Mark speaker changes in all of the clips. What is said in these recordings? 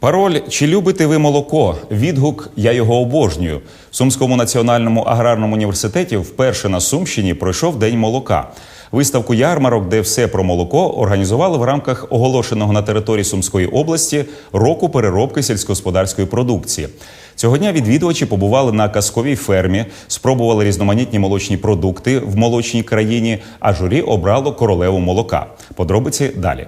Speaker 1: Пароль Чи любите ви молоко? Відгук Я його обожнюю. В Сумському національному аграрному університеті вперше на Сумщині пройшов День молока. Виставку ярмарок, де все про молоко, організували в рамках оголошеного на території Сумської області року переробки сільськогосподарської продукції. Цього дня відвідувачі побували на казковій фермі, спробували різноманітні молочні продукти в молочній країні, а журі обрало королеву молока. Подробиці далі.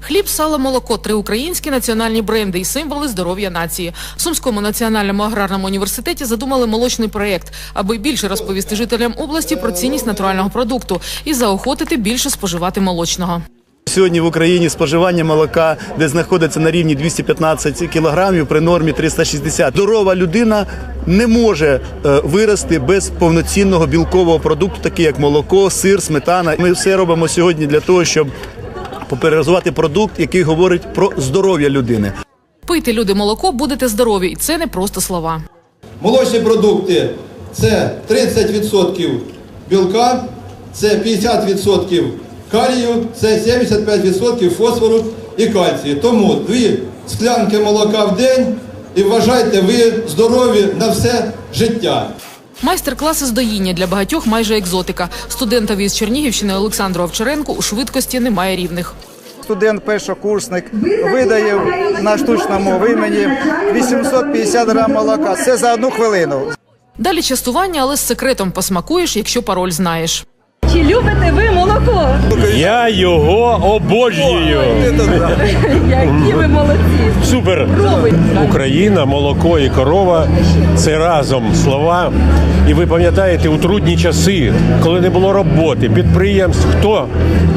Speaker 2: Хліб, сало, молоко три українські національні бренди і символи здоров'я нації. В Сумському національному аграрному університеті задумали молочний проєкт, аби більше розповісти жителям області про цінність натурального продукту і заохотити більше споживати молочного.
Speaker 3: Сьогодні в Україні споживання молока, де знаходиться на рівні 215 кілограмів при нормі 360. Здорова людина не може е, вирости без повноцінного білкового продукту, такий як молоко, сир, сметана. Ми все робимо сьогодні для того, щоб популяризувати продукт, який говорить про здоров'я людини.
Speaker 2: Пийте люди молоко, будете здорові, і це не просто слова.
Speaker 4: Молочні продукти це 30% білка, це 50% калію, це 75% фосфору і кальцію. Тому дві склянки молока в день і вважайте, ви здорові на все життя.
Speaker 2: Майстер-класи з доїння для багатьох майже екзотика. Студентові із Чернігівщини Олександру Овчаренку у швидкості немає рівних.
Speaker 5: студент першокурсник видає на штучному вимені 850 грам молока. Це за одну хвилину.
Speaker 2: Далі частування, але з секретом посмакуєш, якщо пароль знаєш.
Speaker 6: Чи любите?
Speaker 7: Я його обожнюю.
Speaker 6: Які ви молодці!
Speaker 7: Супер. Україна, молоко і корова це разом слова. І ви пам'ятаєте у трудні часи, коли не було роботи, підприємств, хто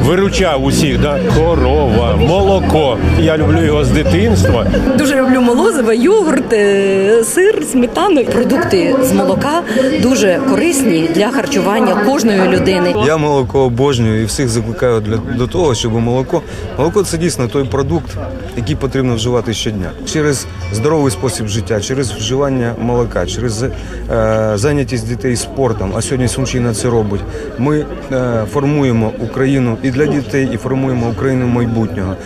Speaker 7: виручав усіх? Да? Корова, молоко. Я люблю його з дитинства.
Speaker 6: Дуже люблю молозиво, йогурт, е, сир, сметану.
Speaker 8: Продукти з молока дуже корисні для харчування кожної людини.
Speaker 9: Я молоко обожнюю і всіх закликаю для до того, щоб молоко молоко це дійсно той продукт, який потрібно вживати щодня. Через здоровий спосіб життя, через вживання молока, через е, зайнятість дітей спортом. А сьогодні Сумщина це робить. Ми е, формуємо Україну і для дітей, і формуємо Україну майбутнього.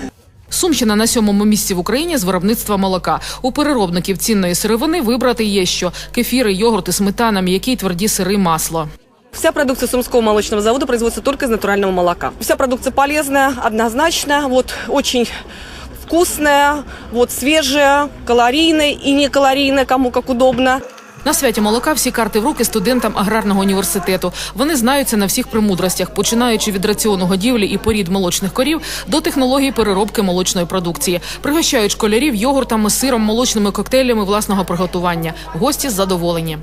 Speaker 2: Сумщина на сьомому місці в Україні з виробництва молока. У переробників цінної сировини вибрати є що: кефіри, йогурти, сметана, м'які, тверді сири, масло.
Speaker 10: Вся продукция Сумского молочного завода производится только из натурального молока. Вся продукция полезная, однозначно, вот очень вкусная, вот свежая, калорийная и не калорийная, кому как удобно.
Speaker 2: На святі молока всі карти в руки студентам аграрного університету. Вони знаються на всіх премудростях, починаючи від раціону годівлі і порід молочних корів до технології переробки молочної продукції. Пригощають школярів йогуртами, сиром, молочними коктейлями власного приготування. Гості задоволені.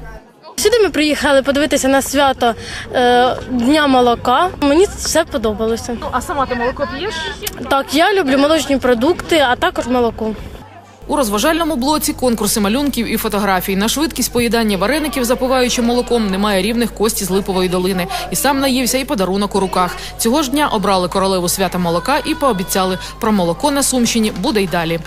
Speaker 11: Сюди ми приїхали подивитися на свято е, Дня молока. Мені все подобалося.
Speaker 2: А сама ти молоко п'єш?
Speaker 11: Так, я люблю молочні продукти, а також молоко.
Speaker 2: У розважальному блоці конкурси малюнків і фотографій. На швидкість поїдання вареників, запиваючи молоком, немає рівних кості з липової долини. І сам наївся, і подарунок у руках. Цього ж дня обрали королеву свята молока і пообіцяли про молоко на Сумщині буде й далі.